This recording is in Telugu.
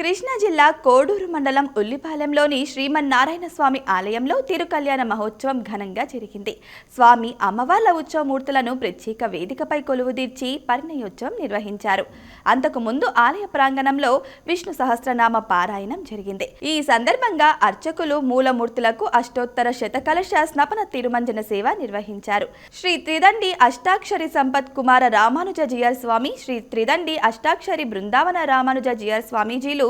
కృష్ణా జిల్లా కోడూరు మండలం ఉల్లిపాలెంలోని శ్రీమన్నారాయణ స్వామి ఆలయంలో తిరుకల్యాణ మహోత్సవం ఘనంగా జరిగింది. స్వామి అమ్మవార్ల ఉత్సవమూర్తులను ప్రత్యేక వేదికపై కొలువుదీర్చి పరిణయోత్సవం నిర్వహించారు. అంతకు ముందు ఆలయ ప్రాంగణంలో విష్ణు సహస్రనామ పారాయణం జరిగింది. ఈ సందర్భంగా అర్చకులు మూలమూర్తులకు అష్టోత్తర శతకలశ స్నపన తిరుమంజన సేవ నిర్వహించారు. శ్రీ త్రిదండి అష్టాక్షరి సంపత్ కుమార రామానుజ జియర్ స్వామి శ్రీ త్రిదండి అష్టాక్షరి బృందావన రామానుజ జియర్ స్వామీజీలు